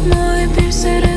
Від мої біль